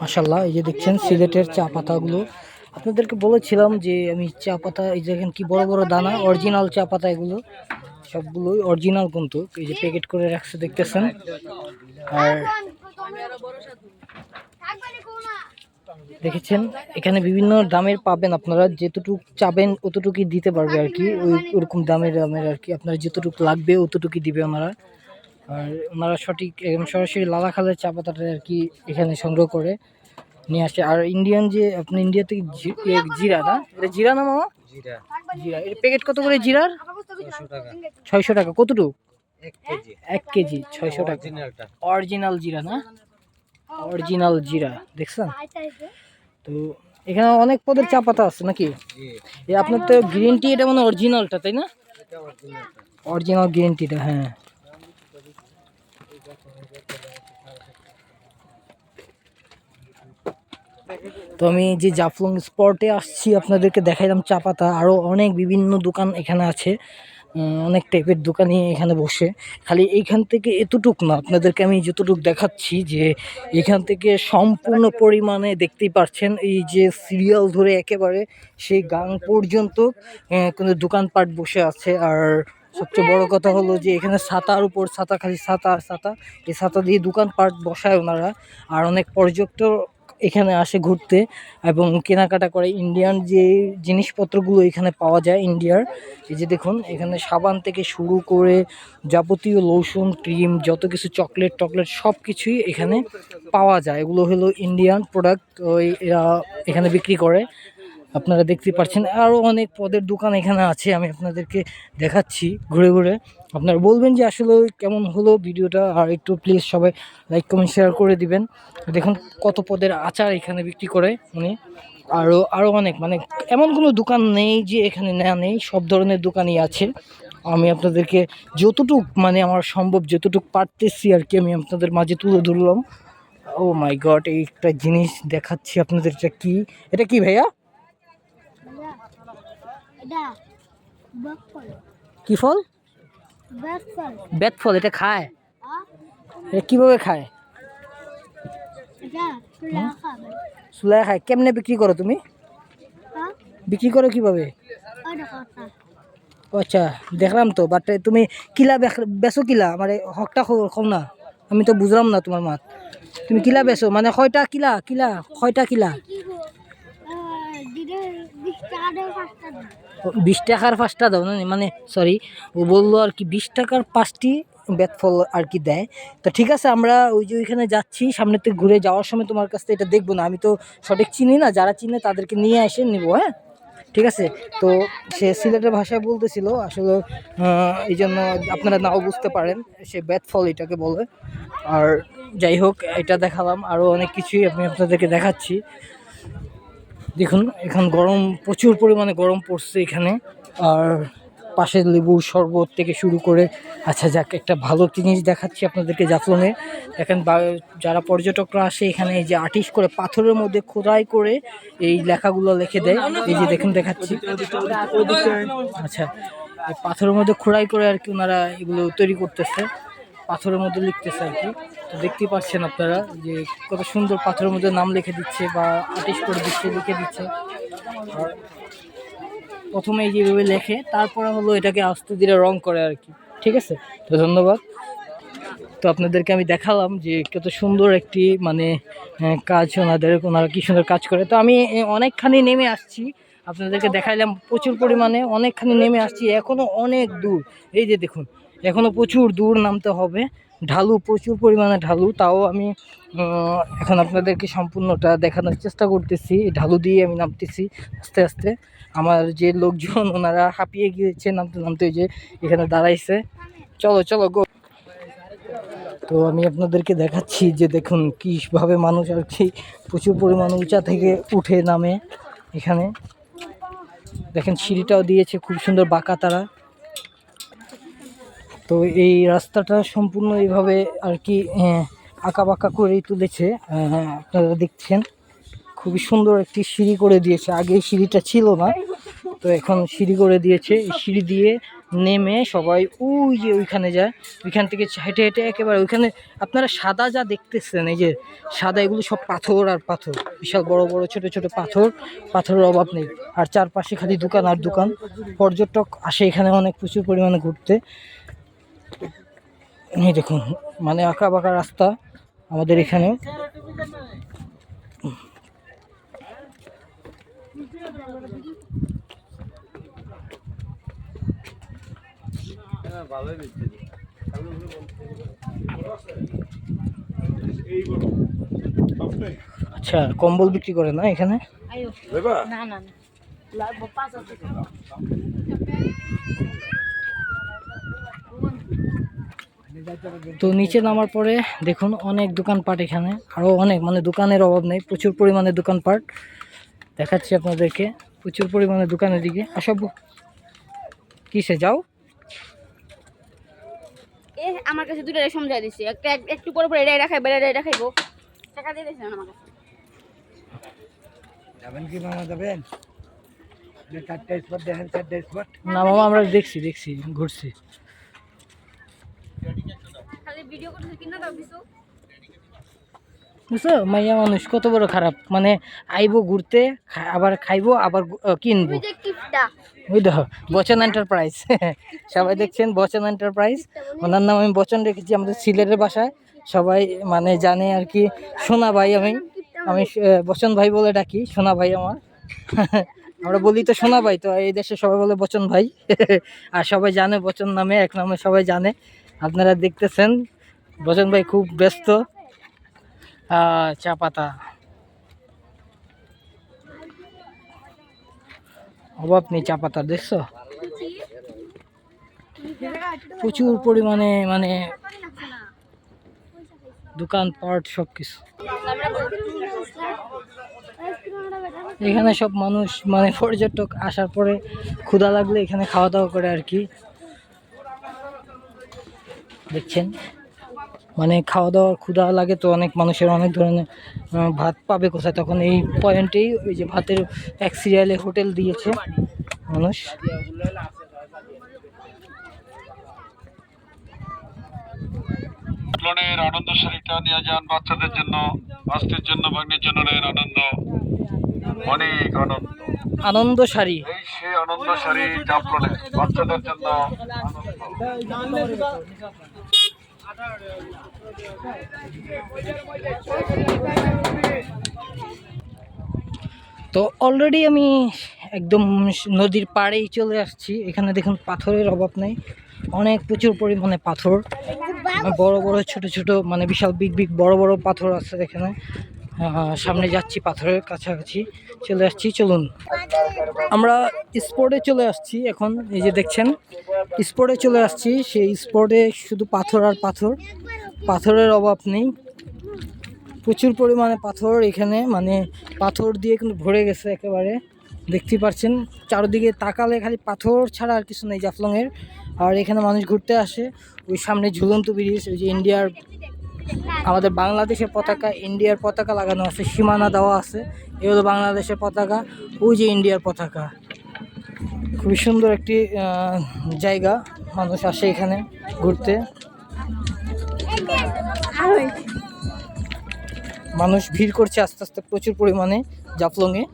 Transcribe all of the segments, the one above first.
মাসাল্লাহ এই যে দেখছেন সিলেটের চা পাতাগুলো। আপনাদেরকে বলেছিলাম যে আমি চা পাতা, এই দেখেন কি বড় বড় দানা, অরিজিনাল চা পাতা এগুলো, সবগুলোই অরিজিনাল কিন্তু, এই যে প্যাকেট করে রাখছে, দেখতেছেন। আর দেখেছেন, এখানে বিভিন্ন দামের পাবেন আপনারা যেতটুক চাবেন অতটুকুই দিতে পারবে আর কি, ওই ওরকম দামের দামের আর কি, আপনার যেতটুক লাগবে অতটুকুই দিবে ওনারা। আর ওনারা সঠিক একদম সরাসরি লালাখালের চা পাতাটা আর কি এখানে সংগ্রহ করে নিয়ে আসে। আর ইন্ডিয়ান যে আপনি ইন্ডিয়া থেকে জিরা না? এটা জিরা না মামা? জিরা। জিরা। এর প্যাকেট কত করে জিরার? ছয়শো টাকা। কতটুক? এক কেজি। ছয়শো টাকা। অরিজিনাল জিরা না? অরিজিনাল জিরা। দেখছেন? তো এখানে অনেক পদের চা পাতা আছে নাকি? আপনার তো গ্রিন টি এটা মানে অরিজিনালটা তাই না? অরিজিনাল গ্রিন টিটা হ্যাঁ। তো আমি যে জাফলং স্পটে আসছি, আপনাদেরকে দেখাইলাম চা পাতা। আরও অনেক বিভিন্ন দোকান এখানে আছে। অনেক টাইপের দোকানই এখানে বসে। খালি এইখান থেকে এতটুক না, আপনাদেরকে আমি যতটুক দেখাচ্ছি যে এখান থেকে সম্পূর্ণ পরিমাণে দেখতেই পাচ্ছেন এই যে সিরিয়াল ধরে একেবারে সেই গাং পর্যন্ত কোনো দোকানপাট বসে আছে। আর সবচেয়ে বড় কথা হলো যে এখানে ছাতার উপর ছাতা খালি ছাতা আর ছাতা এই ছাতা দিয়ে দোকানপাট বসায় ওনারা। আর অনেক পর্যটক এখানে আসে ঘুরতে এবং কেনাকাটা করে। ইন্ডিয়ান যে জিনিসপত্রগুলো এখানে পাওয়া যায় ইন্ডিয়ার এই যে দেখুন এখানে সাবান থেকে শুরু করে যাবতীয় লোশন ক্রিম যত কিছু চকলেট টকলেট সব কিছুই এখানে পাওয়া যায়। এগুলো হলো ইন্ডিয়ান প্রোডাক্ট ওই এরা এখানে বিক্রি করে। আপনারা দেখতে পাচ্ছেন আরও অনেক পদের দোকান এখানে আছে, আমি আপনাদেরকে দেখাচ্ছি ঘুরে ঘুরে। আপনারা বলবেন যে আসলে কেমন হলো ভিডিওটা, আর একটু প্লিজ সবাই লাইক কমেন্ট শেয়ার করে দিবেন। দেখুন কত পদের আচার এখানে বিক্রি করে উনি। আরও আরও অনেক মানে এমন কোনো দোকান নেই যে এখানে না নেই, সব ধরনের দোকানই আছে। আমি আপনাদেরকে যতটুক মানে আমার সম্ভব যতটুক পারতেছি আর কি, আমি আপনাদের মাঝে তুলে ধরলাম। ও মাই গড একটা জিনিস দেখাচ্ছি আপনাদের, এটা কি? এটা কি ভাইয়া? কি ফল? বেত ফল। এটা খায়? হ্যাঁ এটা কীভাবে খায়? চুলাই খায়। কেমনে বিক্রি করো তুমি? হ্যাঁ? বিক্রি করো কীভাবে? আচ্ছা দেখলাম তো বাট তুমি কিলা বেচো কিলা? আমার এই হকটা খ- কম না। আমি তো বুঝলাম না তোমার মাত। তুমি কিলা বেচো? মানে কয়টা কিলা? কিলা? কয়টা কিলা? বিশ টাকার পাঁচটা দাও না মানে সরি ও বলল আর কি, বিশ টাকার পাঁচটি বেত ফল আর কি দেয়। তো ঠিক আছে, আমরা ওই যে ওইখানে যাচ্ছি সামনে থেকে ঘুরে যাওয়ার সময় তোমার কাছ থেকে এটা দেখব না। আমি তো সঠিক চিনি না, যারা চিনে তাদেরকে নিয়ে এসে নিবো হ্যাঁ? ঠিক আছে, তো সে সিলেটের ভাষায় বলতেছিল, আসলে এই জন্য আপনারা নাও বুঝতে পারেন, সে বেত ফল এটাকে বলে। আর যাই হোক, এটা দেখালাম আরও অনেক কিছুই আমি আপনাদেরকে দেখাচ্ছি। দেখুন, এখন গরম, প্রচুর পরিমাণে গরম পড়ছে এখানে। আর পাশের লেবুর শরবত থেকে শুরু করে আচ্ছা যাক, একটা ভালো জিনিস দেখাচ্ছি আপনাদেরকে জাফলংয়ে। দেখেন যারা পর্যটকরা আসে এখানে, এই যে আর্টিস্ট করে পাথরের মধ্যে খোদাই করে এই লেখাগুলো লিখে দেয়। এই যে দেখুন, দেখাচ্ছি। আচ্ছা পাথরের মধ্যে খোদাই করে আর কি ওনারা এগুলো তৈরি করতেছে। পাথরের মধ্যে লিখতেছে আর কি। তো দেখতেই পাচ্ছেন আপনারা যে কত সুন্দর পাথরের মধ্যে নাম লিখে দিচ্ছে বা আর্টিস্ট করে দিচ্ছে, লিখে দিচ্ছে। আর প্রথমে যেভাবে লেখে, তারপরে হলো এটাকে আস্তে ধীরে রং করে আর কি। ঠিক আছে? তো ধন্যবাদ। তো আপনাদেরকে আমি দেখালাম যে কত সুন্দর একটি মানে কাজ ওনাদের, ওনারা কি সুন্দর কাজ করে। তো আমি অনেকখানি নেমে আসছি। আপনাদেরকে দেখাইলাম প্রচুর পরিমাণে, অনেকখানি নেমে আসছি এখনও অনেক দূর। এই যে দেখুন এখনও প্রচুর দূর নামতে হবে। ঢালু, প্রচুর পরিমাণে ঢালু। তাও আমি এখন আপনাদেরকে সম্পূর্ণটা দেখানোর চেষ্টা করতেছি। ঢালু দিয়ে আমি নামতেছি আস্তে আস্তে। আমার যে লোকজন, ওনারা হাঁপিয়ে গিয়েছে নামতে নামতে যে এখানে দাঁড়াইছে। চলো চলো গো তো আমি আপনাদেরকে দেখাচ্ছি যে দেখুন কীভাবে মানুষ আর কি প্রচুর পরিমাণে উঁচা থেকে উঠে নামে এখানে। দেখেন সিঁড়িটাও দিয়েছে খুব সুন্দর বাঁকা তারা। তো এই রাস্তাটা সম্পূর্ণ এইভাবে আর কি আঁকা বাঁকা করেই তুলেছে। আপনারা দেখছেন। খুবই সুন্দর একটি সিঁড়ি করে দিয়েছে। আগে সিঁড়িটা ছিল না, তো এখন সিঁড়ি করে দিয়েছে। সিঁড়ি দিয়ে নেমে সবাই ওই যে ওইখানে যায়। ওইখান থেকে হেঁটে হেঁটে একেবারে ওইখানে আপনারা সাদা যা দেখতেছেন, এই যে সাদা এগুলো সব পাথর আর পাথর। বিশাল বড় বড়, ছোট ছোট পাথর। পাথরের অভাব নেই। আর চারপাশে খালি দোকান আর দোকান। পর্যটক আসে এখানে অনেক, প্রচুর পরিমাণে ঘুরতে। এই দেখুন মানে আঁকা বাঁকা রাস্তা আমাদের হ্যাঁ দিচ্ছে আচ্ছা কম্বল বিক্রি করে না এখানে? না না না লাগবো পাঁচ হাজার টাকা। তো নিচে নামার পরে দেখুন অনেক দোকানপাট এখানে আরও অনেক মানে দোকানের অভাব নেই প্রচুর পরিমাণে দোকানপাট। দেখাচ্ছি আপনাদেরকে প্রচুর পরিমাণে দোকানের দিকে। আসব কিসে যাও? এ আমার কাছে দুটো রেশম যায় দিছে। একটা একটু পরে পরে এটা খাইবে এটা খাইবো টাকা দিয়ে দিয়েছিলেন আমার কাছে। যাবেন কি মামা যাবেন? যে চারটে স্পট দেখেন চারটে স্পট না মামা আমরা দেখছি দেখছি ঘুরছি। ভিডিও করতেছে কিনা দাও কিছু? বুঝছ? মাইয়া মানুষ কত বড় খারাপ। মানে আইবো ঘুরতে আবার খাইবো আবার কিনবো। দেখো বচন এন্টারপ্রাইজ সবাই দেখছেন বচন এন্টারপ্রাইজ ওনার নাম আমি বচন রেখেছি আমাদের সিলেটের বাসায়। সবাই মানে জানে আর কি। সোনা ভাই আমি আমি বচন ভাই বলে ডাকি সোনা ভাই আমার। আমরা বলি তো সোনা ভাই তো এই দেশে সবাই বলে বচন ভাই। আর সবাই জানে বচন নামে এক নামে সবাই জানে। আপনারা দেখতেছেন বচন ভাই খুব ব্যস্ত। চা পাতা। অভাব নেই চা পাতার, দেখছ? প্রচুর পরিমাণে মানে দোকানপাট সব কিছু এখানে সব মানুষ মানে পর্যটক আসার পরে ক্ষুধা লাগলে এখানে খাওয়া দাওয়া করে আর কি। দেখছেন? মানে খাওয়া দাওয়ার ক্ষুধা লাগে তো অনেক মানুষের অনেক ধরনের ভাত পাবে কোথায়? তখন এই পয়েন্টেই ওই যে ভাতের এক সিরিয়ালে হোটেল দিয়েছে মানুষ। পাটলনের আনন্দ শাড়িটা নিয়ে যান বাচ্চাদের জন্য আস্তির জন্য বাগ্নের জন্য নেন আনন্দ। অনেক আনন্দ। আনন্দ শাড়ি এই সেই আনন্দ শাড়ি বাচ্চাদের জন্য আনন্দ। তো অলরেডি আমি একদম নদীর পাড়েই চলে আসছি। এখানে দেখুন পাথরের অভাব নেই। অনেক প্রচুর পরিমাণে পাথর। বড় বড় ছোট ছোট মানে বিশাল বিগ বিগ বড় বড় পাথর আছে এখানে। সামনে যাচ্ছি, পাথরের কাছাকাছি চলে আসছি, চলুন। আমরা স্পোর্টে চলে আসছি এখন, এই যে দেখছেন স্পোর্টে চলে আসছি, সেই স্পোর্টে শুধু পাথর আর পাথর, পাথরের অভাব নেই। প্রচুর পরিমাণে পাথর এখানে মানে পাথর দিয়ে কিন্তু ভরে গেছে একেবারে, দেখতেই পাচ্ছেন। চারদিকে তাকালে খালি পাথর ছাড়া আর কিছু নেই জাফলংয়ের। আর এখানে মানুষ ঘুরতে আসে, ওই সামনে ঝুলন্ত ব্রিজ, ওই যে ইন্ডিয়ার আমাদের বাংলাদেশের পতাকা ইন্ডিয়ার পতাকা লাগানো আছে, সীমানা দেওয়া আছে। এ হলো বাংলাদেশের পতাকা, ওই যে ইন্ডিয়ার পতাকা। খুবই সুন্দর একটি জায়গা, মানুষ আসে এখানে ঘুরতে। মানুষ ভিড় করছে আস্তে আস্তে, প্রচুর পরিমাণে জাফলংয়ে।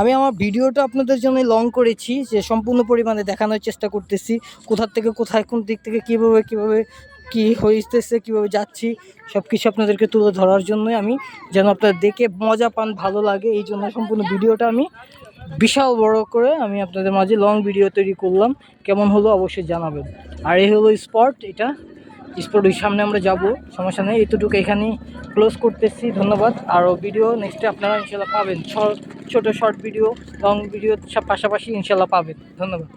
আমি আমার ভিডিওটা আপনাদের জন্য লং করেছি, যে সম্পূর্ণ পরিমাণে দেখানোর চেষ্টা করতেছি, কোথার থেকে কোথায়, কোন দিক থেকে, কীভাবে কীভাবে কী হইতেছে, কীভাবে যাচ্ছি সব কিছু আপনাদেরকে তুলে ধরার জন্যই আমি যেন আপনারা দেখে মজা পান, ভালো লাগে, এই জন্য সম্পূর্ণ ভিডিওটা আমি বিশাল বড় করে আমি আপনাদের মাঝে লং ভিডিও তৈরি করলাম। কেমন হলো অবশ্যই জানাবেন। আর এই হলো স্পট এটা স্পট ওই সামনে আমরা যাব, সমস্যা নেই, এতটুকু এখানে ক্লোজ করতেছি, ধন্যবাদ। আরও ভিডিও নেক্সটে আপনারা ইনশাল্লাহ পাবেন। ছোট শর্ট ভিডিও লং ভিডিও সব পাশাপাশি ইনশাল্লাহ পাবেন। ধন্যবাদ।